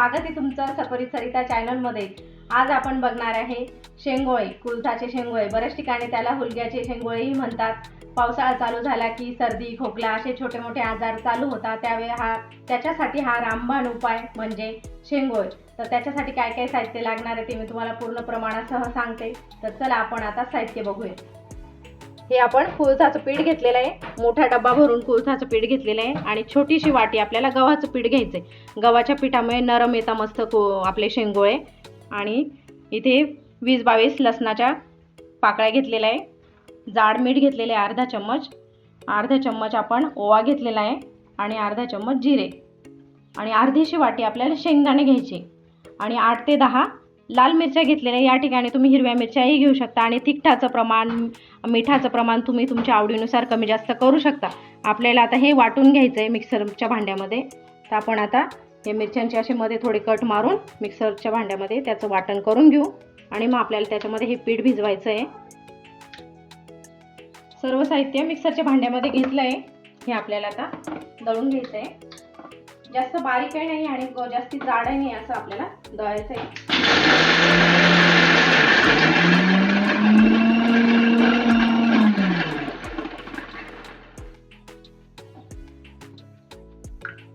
स्वागत आहे तुमचं सपरी सरिता चॅनलमध्ये. आज आपण बघणार आहे शेंगोळे कुलथाचे शेंगोळे. बऱ्याच ठिकाणी त्याला हुलग्याचे शेंगोळेही म्हणतात. पावसाळा चालू झाला की सर्दी खोकला असे छोटे मोठे आजार चालू होतात. त्यावेळी हा त्याच्यासाठी हा रामबाण उपाय म्हणजे शेंगोळ. तर त्याच्यासाठी काय काय साहित्य लागणार आहे ते मी तुम्हाला पूर्ण प्रमाणासह सांगते. तर चला आपण आता साहित्य बघूया. हे आपण कुळथाचं पीठ घेतलेलं आहे. मोठा डब्बा भरून कुळथाचं पीठ घेतलेलं आहे. आणि छोटीशी वाटी आपल्याला गव्हाचं पीठ घ्यायचं आहे. गव्हाच्या पिठामुळे नरम येता मस्त को आपले शेंगोळे. आणि इथे वीस बावीस लसणाच्या पाकळ्या घेतलेल्या आहे. जाड मीठ घेतलेले आहे अर्धा चम्मच. अर्धा चम्मच आपण ओवा घेतलेला आहे. आणि अर्धा चम्मच जिरे. आणि अर्धीशी वाटी आपल्याला शेंगदाणे घ्यायचे आणि आठ ते दहा लाल मिरच्या घेतलेल्या या ठिकाणी तुम्ही हिरव्या मिरच्याही घेऊ शकता आणि तिखटाचं प्रमाण मिठाचं प्रमाण तुम्ही तुमच्या आवडीनुसार कमी जास्त करू शकता. आपल्याला आता हे वाटून घ्यायचं आहे मिक्सरच्या भांड्यामध्ये. तर आपण आता हे मिरच्यांचे असे मध्ये थोडे कट मारून मिक्सरच्या भांड्यामध्ये त्याचं वाटण करून घेऊ. आणि मग आपल्याला त्याच्यामध्ये हे पीठ भिजवायचं आहे सर्व साहित्य मिक्सरच्या भांड्यामध्ये घेतलं आहे हे आपल्याला आता दळून घ्यायचं आहे जास्त बारीक आहे नाही आणि ग- जाड आहे नाही असं आपल्याला दळायचं आहे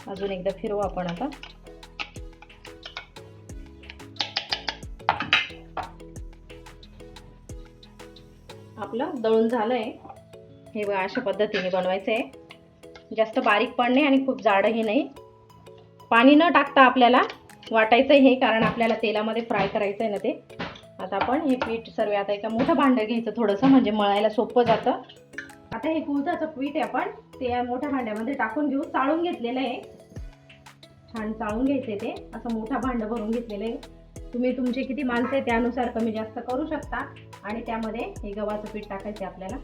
अजून एकदा फिरवू आपण आता. आपलं दळून झालंय. हे अशा पद्धतीने बनवायचं आहे जास्त बारीक पण नाही आणि खूप जाडही नाही. पाणी न टाकता आपल्याला वाटायचं हे कारण आपल्याला तेलामध्ये फ्राय करायचं आहे ना ते. आता आपण हे पीठ सर्व आता एका मोठं भांडं घ्यायचं थोडंसं म्हणजे मळायला सोपं जातं. आता हे कुळथाचं पीठ आहे आपण ते या मोठ्या भांड्यामध्ये टाकून घेऊ चाळून घेतलेलं आहे. छान चाळून घ्यायचे ते. असं मोठं भांडं भरून घेतलेलं आहे. तुम्ही तुमचे किती माणसं आहे त्यानुसार कमी जास्त करू शकता. आणि त्यामध्ये हे गव्हाचं पीठ टाकायचं आहे आपल्याला.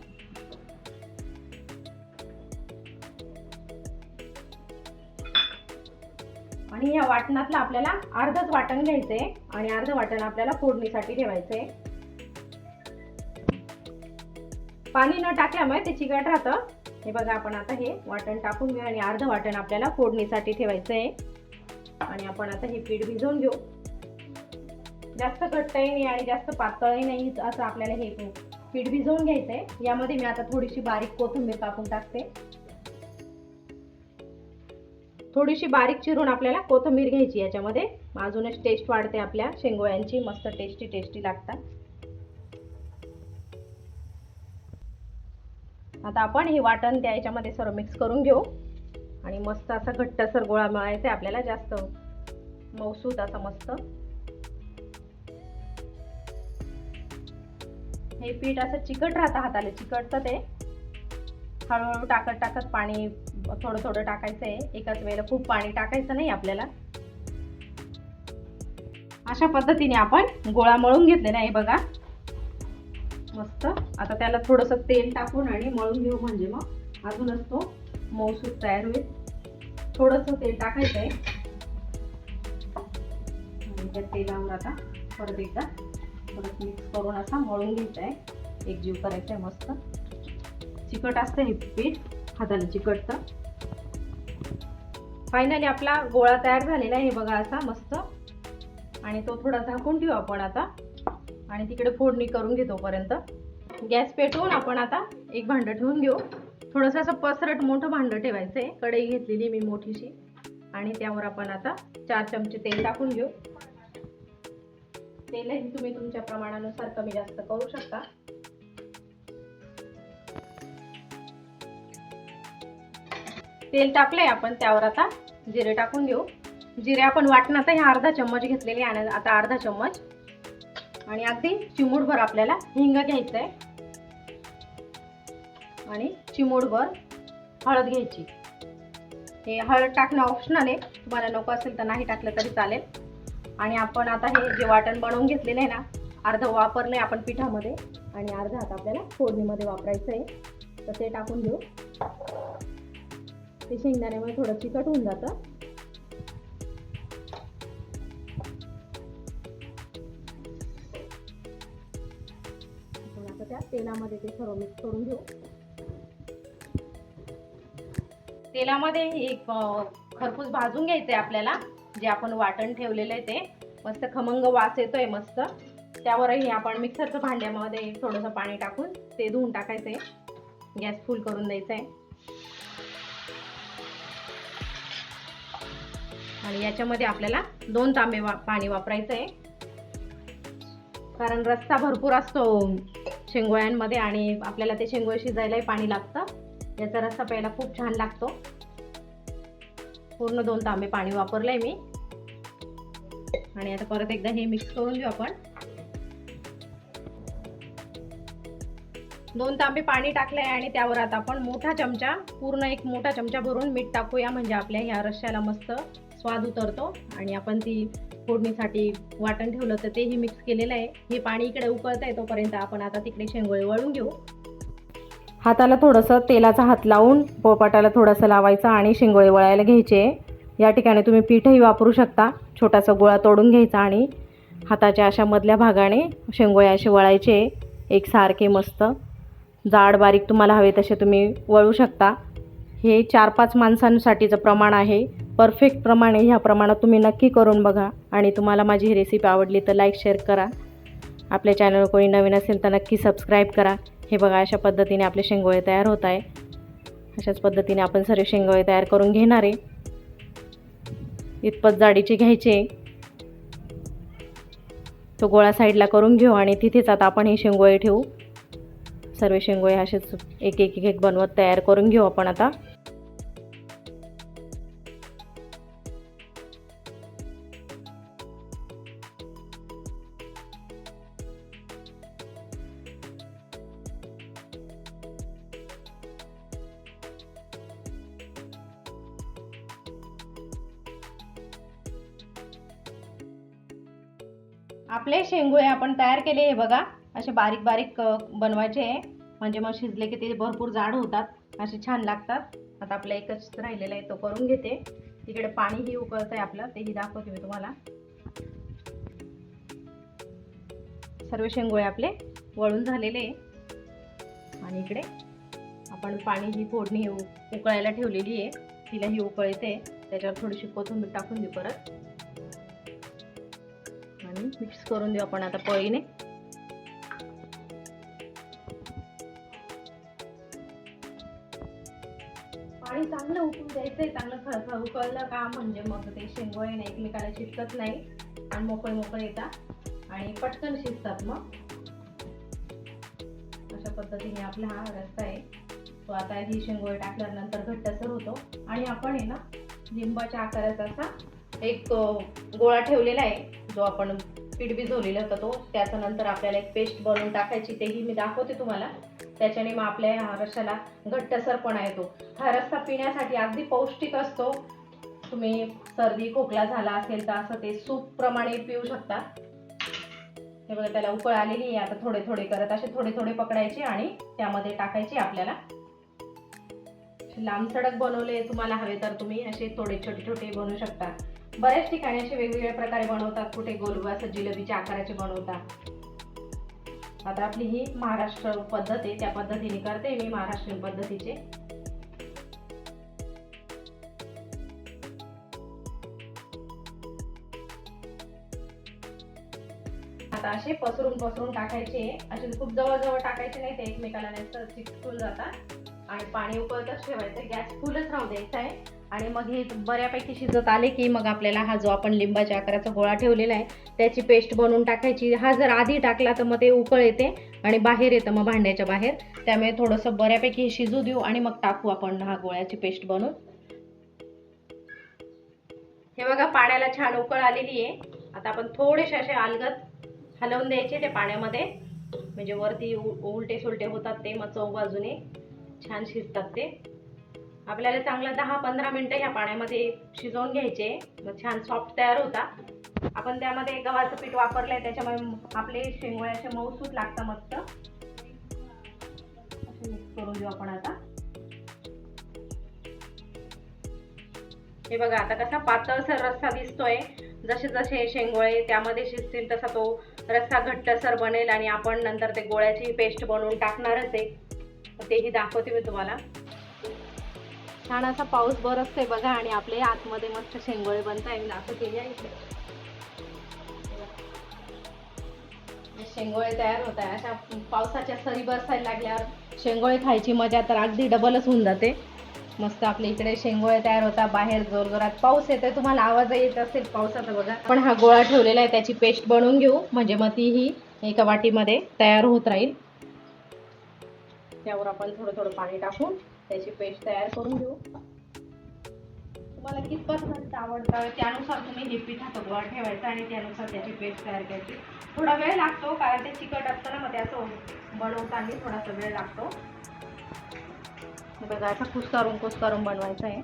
आणि या वाटणातलं आपल्याला अर्धच वाटण घ्यायचंय आणि अर्ध वाटण आपल्याला फोडणीसाठी ठेवायचं आहे पाणी न टाकल्यामुळे ते चिकट राहतं. हे बघा आपण आता हे वाटण टाकून घेऊ आणि अर्ध वाटण आपल्याला फोडणीसाठी ठेवायचं आहे आणि आपण आता हे पीठ भिजवून घेऊ. जास्त घट्टही नाही आणि जास्त पातळही नाही असं आपल्याला हे पीठ भिजवून घ्यायचंय. यामध्ये मी आता थोडीशी बारीक कोथिंबीर कापून टाकते. थोडीशी बारीक चिरून आपल्याला कोथिंबीर घ्यायची याच्यामध्ये. अजूनच टेस्ट वाढते आपल्या शेंगोळ्यांची. मस्त टेस्टी टेस्टी लागतात. आता आपण हे वाटण त्या याच्यामध्ये सर्व मिक्स करून घेऊ. आणि मस्त असा घट्टसर गोळा मिळायचा आहे आपल्याला. जास्त मौसूद असा मस्त. हे पीठ असं चिकट राहतं हाताला. चिकटतं ते. हळूहळू टाकत टाकत पाणी थोडं थोडं टाकायचं आहे एकाच वेळेला खूप पाणी टाकायचं नाही आपल्याला. अशा पद्धतीने आपण गोळा मळून घेतलेला आहे बघा. मस्त. आता त्याला थोडंसं तेल टाकून आणि मळून घेऊ म्हणजे मग अजूनच तो मऊसूत तयार होईल. थोडंसं तेल टाकायचं आहे आणि त्या तेलावर आता परत एकदा परत मिक्स करून असा मळून घ्यायचा आहे एकजीव करायचा आहे मस्त. चिकट असतं हे पीठ हाताला चिकटतं. फायनली आपला गोळा तयार झालेला आहे हे बघा असा मस्त. आणि तो थोडा झाकून ठेवू आपण आता. आणि तिकडे फोडणी करून घेतो पर्यंत. गॅस पेटवून आपण आता एक भांडं ठेवून घेऊ. थोडंसं असं पसरट मोठं भांडं ठेवायचं आहे कढई घेतलेली मी मोठीशी. आणि त्यावर आपण आता चार चमचे तेल टाकून घेऊ. तेलही तुम्ही तुमच्या प्रमाणानुसार कमी जास्त करू शकता. तेल टाकलंय आपण त्यावर आता जिरे टाकून घेऊ. जिरे आपण वाटणात हे अर्धा चम्मच घेतलेले आणि आता अर्धा चम्मच. आणि अगदी चिमूटभर आपल्याला हिंग घ्यायचं आहे आणि चिमूटभर हळद घ्यायची. हे हळद टाकणं ऑप्शनल आहे. तुम्हाला नको असेल तर नाही टाकलं तरी चालेल. आणि आपण आता हे जे वाटण बनवून घेतलेलं आहे ना अर्ध वापरलं आहे आपण पिठामध्ये. आणि अर्ध आता आपल्याला फोडणीमध्ये वापरायचं आहे तर ते टाकून घेऊ. ते शेंगदाण्यामुळे थोडं चिकट होऊन जातं. त्या तेलामध्ये ते सर्व मिक्स करून घेऊ. तेलामध्ये एक खरपूस भाजून घ्यायचं आहे आपल्याला. जे आपण वाटण ठेवलेलं आहे ते. मस्त खमंग वास येतोय मस्त. त्यावरही आपण मिक्सरचं भांड्यामध्ये थोडंसं पाणी टाकून ते धुवून टाकायचं आहे गॅस फुल करून द्यायचा आहे आणि याच्यामध्ये आपल्याला दोन तांबे वा पाणी वापरायचं आहे. कारण रस्सा भरपूर असतो शेंगोळ्यांमध्ये आणि आपल्याला ते शेंगोळे शिजायलाही पाणी लागतं. याचा रस्सा प्यायला खूप छान लागतो. पूर्ण दोन तांबे पाणी वापरलंय मी. आणि आता परत एकदा हे मिक्स करून घेऊ आपण. दोन तांबे पाणी टाकलंय आणि त्यावर आता आपण मोठा चमचा पूर्ण एक मोठा चमचा भरून मीठ टाकूया. म्हणजे आपल्या ह्या रश्श्याला मस्त स्वाद उतरतो आणि आपण ती फोडणीसाठी वाटण ठेवलं तर तेही मिक्स केलेलं आहे. हे पाणी इकडे उकळत आहे तोपर्यंत आपण आता तिकडे शेंगोळे वळून घेऊ. हाताला थोडंसं तेलाचा हात लावून पोपाटाला थोडंसं लावायचं आणि शेंगोळे वळायला घ्यायचे. या ठिकाणी तुम्ही पीठही वापरू शकता. छोटासा गोळा तोडून घ्यायचा आणि हाताच्या अशा मधल्या भागाने शेंगोळे असे वळायचे. एक सारखे मस्त जाड बारीक तुम्हाला हवे तसे तुम्ही वळू शकता. हे चार पाच माणसांसाठीचं प्रमाण आहे. परफेक्ट प्रमाण आहे ह्या प्रमाणात तुम्ही नक्की करून बघा आणि तुम्हाला माझी ही रेसिपी आवडली तर लाईक शेअर करा. आपल्या चॅनलवर कोणी नवीन असेल तर नक्की सबस्क्राईब करा. हे बघा अशा पद्धतीने आपले शेंगोळे तयार होत आहे. अशाच पद्धतीने आपण सर्व शेंगोळे तयार करून घेणार आहे. इतपत जाडीचे घ्यायचे. तो गोळा साईडला करून घेऊ आणि तिथेच आता आपण हे शेंगोळे ठेवू. सर्व शेंगोळे असेच एक एक एक एक बनवत तयार करून घेऊ आपण आता. आपले शेंगोळे आपण तयार केले हे बघा. असे बारीक बारीक बनवायचे आहे म्हणजे मग शिजले की ते भरपूर जाड होतात. असे छान लागतात. आता आपला एकच राहिलेला आहे तो करून घेते. तिकडे पाणीही उकळत आहे आपलं तेही दाखवते मी तुम्हाला. सर्व शेंगोळे आपले वळून झालेले आहे. आणि इकडे आपण पाणी ही फोडणी उकळायला ठेवलेली आहे. तिला ही उकळते. त्याच्यावर थोडीशी कोथिंबीर टाकून देऊ परत. आणि मिक्स करून देऊ आपण आता पळीने. पाणी चांगलं उकळून द्यायचंय चांगलं खळखळ उकळलं का म्हणजे मग ते शेंगोळे नाही एकमेकाला चिटकत नाही. आणि मोकळे मोकळे येतात. आणि पटकन शिजतात मग. अशा पद्धतीने आपला हा रस्ता आहे. तो आता ही शेंगोळे टाकल्यानंतर घट्टसर होतो. आणि आपण आहे ना लिंबाच्या आकाराचा असा एक गोळा ठेवलेला आहे. जो आपण पीठ भिजवलेला होता तो त्याच्यानंतर नंतर आपल्याला एक पेस्ट बनवून टाकायची तेही मी दाखवते तुम्हाला. त्याच्याने मग आपल्या ह्या रशाला घट्टसरपणा येतो हा रस्सा पिण्यासाठी अगदी पौष्टिक असतो. तुम्ही सर्दी खोकला झाला असेल तर असं ते सूप प्रमाणे पिऊ शकता. हे बघा त्याला उकळ आलेली आहे. आता थोडे थोडे करत असे थोडे थोडे पकडायचे आणि त्यामध्ये टाकायचे आपल्याला. लांब सडक बनवले तुम्हाला हवे तर तुम्ही असे थोडे छोटे छोटे बनवू शकता. बऱ्याच ठिकाणी असे वेगवेगळ्या प्रकारे बनवतात. कुठे गोल असं जिलेबीच्या आकाराचे बनवतात. आता आपली ही महाराष्ट्र पद्धत आहे. त्या पद्धतीने करते मी महाराष्ट्रीयन पद्धतीचे. आता असे पसरून पसरून टाकायचे. असे खूप जवळ जवळ टाकायचे नाही ते एकमेकाला नाही तर चिकटून जातात. आणि पाणी उकळतच ठेवायचं गॅस फुलच राहू द्यायचा आहे. आणि मग हे बऱ्यापैकी शिजत आले की मग आपल्याला हा जो आपण लिंबाच्या आकाराचा गोळा ठेवलेला आहे त्याची पेस्ट बनवून टाकायची. हा जर आधी टाकला तर मग ते उकळ येते आणि बाहेर येतं मग भांड्याच्या बाहेर. त्यामुळे थोडंसं बऱ्यापैकी शिजू देऊ आणि मग टाकू आपण हा गोळ्याची पेस्ट बनवून. हे बघा पाण्याला छान उकळ आलेली आहे. आता आपण थोडेसे असे अलगत हलवून द्यायचे ते पाण्यामध्ये. म्हणजे वरती उलटे सुलटे होतात ते मग चौ बाजूने. छान शिजतात ते. आपल्याला चांगलं दहा पंधरा मिनटं ह्या पाण्यामध्ये शिजवून घ्यायचे. मग छान सॉफ्ट तयार होता. आपण त्यामध्ये गव्हाचं पीठ वापरलंय त्याच्यामुळे आपले शेंगोळ्याचे मऊसूत लागतं मस्त. मिक्स करून देऊ आपण आता. हे बघा आता कसा पातळसर रस्सा दिसतोय. जसे जसे शेंगोळे त्यामध्ये शिजतील तसा तो रस्सा घट्टसर बनेल आणि आपण नंतर ते गोळ्याची पेस्ट बनवून टाकणारच आहे. तेही दाखवते मी तुम्हाला. छान असा पाऊस बरसतोय बघा आणि आपले आतमध्ये मस्त शेंगोळे बनताय मी असं केली इथे. शेंगोळे तयार होत आहे अशा पावसाच्या सरी बरसायला लागल्यावर शेंगोळे खायची मजा तर अगदी डबलच होऊन जाते. मस्त आपल्या इकडे शेंगोळे तयार होता बाहेर जोरजोरात पाऊस येतोय. तुम्हाला आवाज येत असेल पावसाचा बघा. पण हा गोळा ठेवलेला आहे. त्याची पेस्ट बनवून घेऊ. म्हणजे मग ती ही एका वाटीमध्ये तयार होत राहील. त्यावर आपण थोडं थोडं पाणी टाकून त्याची पेस्ट तयार करून घेऊ. तुम्हाला कितपत आवडतं त्यानुसार तुम्ही हे पिठाचा गोळा ठेवायचं आणि त्यानुसार त्याची पेस्ट तयार करायची. थोडा वेळ लागतो कारण ते चिकट असतं ना मग त्याचं बनवताना थोडासा वेळ लागतो. बघा असं कुस्कारून कुस्कारून बनवायचं आहे.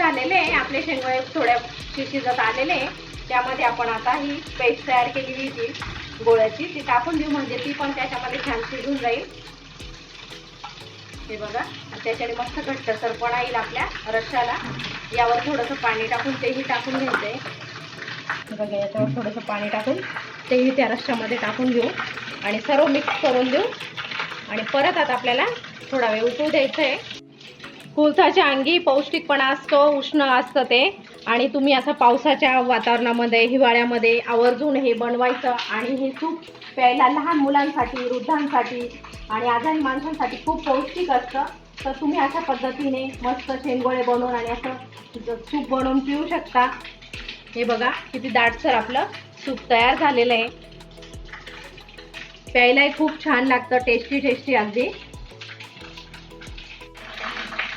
झालेले आहे. आपले शेंगोळे थोड्या शिजत आलेले आहे. त्यामध्ये आपण आता ही पेस्ट तयार केलेली होती गोळ्याची. ती टाकून देऊ म्हणजे ती पण त्याच्यामध्ये छान शिजून जाईल. हे बघा. आणि त्याच्याने मस्त घट्ट सरपणा येईल आपल्या रश्श्याला. यावर थोडंसं पाणी टाकून तेही टाकून घ्यायचं आहे बघा याच्यावर थोडंसं पाणी टाकून तेही त्या रश्श्यामध्ये टाकून घेऊ. आणि सर्व मिक्स करून देऊ. आणि परत आता आपल्याला थोडा वेळ उकळू द्यायचं आहे कुळथाच्या अंगी पौष्टिकपणा असतो उष्ण असतं ते. आणि तुम्ही असं पावसाच्या वातावरणामध्ये हिवाळ्यामध्ये आवर्जून हे बनवायचं आणि हे सूप प्यायला लहान मुलांसाठी वृद्धांसाठी आणि आजारी माणसांसाठी खूप पौष्टिक असतं. तर तुम्ही अशा पद्धतीने मस्त शेंगोळे बनवून आणि असं सूप बनवून पिऊ शकता. हे बघा किती दाटसर आपलं सूप तयार झालेलं आहे. प्यायलाही खूप छान लागतं टेस्टी टेस्टी अगदी.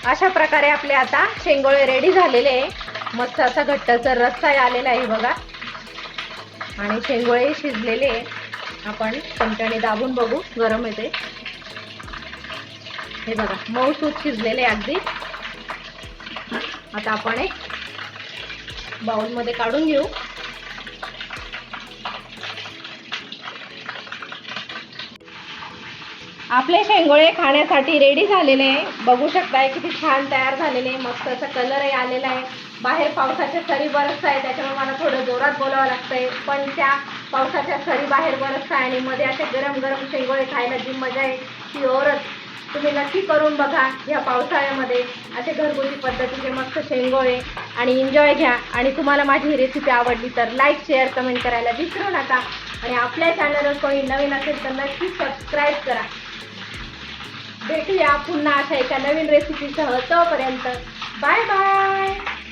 अशा प्रकारे आपले आता शेंगोळे रेडी झालेले आहे. मस्त असा घट्टसर रस्सा आलेला आहे बघा. आणि शेंगोळे शिजलेले आपण चमच्याने दाबून बघू गरम येते हे बघा मऊसूत शिजलेले अगदी. आता आपण एक बाउलमध्ये काढून घेऊ. आपले शेंगोळे खाण्यासाठी रेडी झालेले आहे. बघू शकताय किती छान तयार झालेले आहे. मस्त असा कलरही आलेला आहे. बाहेर पावसाच्या सरी बरसत आहे. त्याच्यामुळे मला थोडं जोरात बोलावं लागतंय. पण त्या पावसाच्या सरी बाहेर बरसत आहे आणि मध्ये असे गरम गरम शेंगोळे खायला जी मजा आहे ती औरच तुम्ही नक्की करून बघा या पावसाळ्यामध्ये. असे घरगुती पद्धतीचे मस्त शेंगोळे. आणि एन्जॉय घ्या. आणि तुम्हाला माझी ही रेसिपी आवडली तर लाईक शेअर कमेंट करायला विसरू नका. आणि आपल्या चॅनलवर कोणी नवीन असेल तर नक्की सबस्क्राईब करा. भेटूया पुन्हा अशा एका नवीन रेसिपीसह तोपर्यंत. Bye bye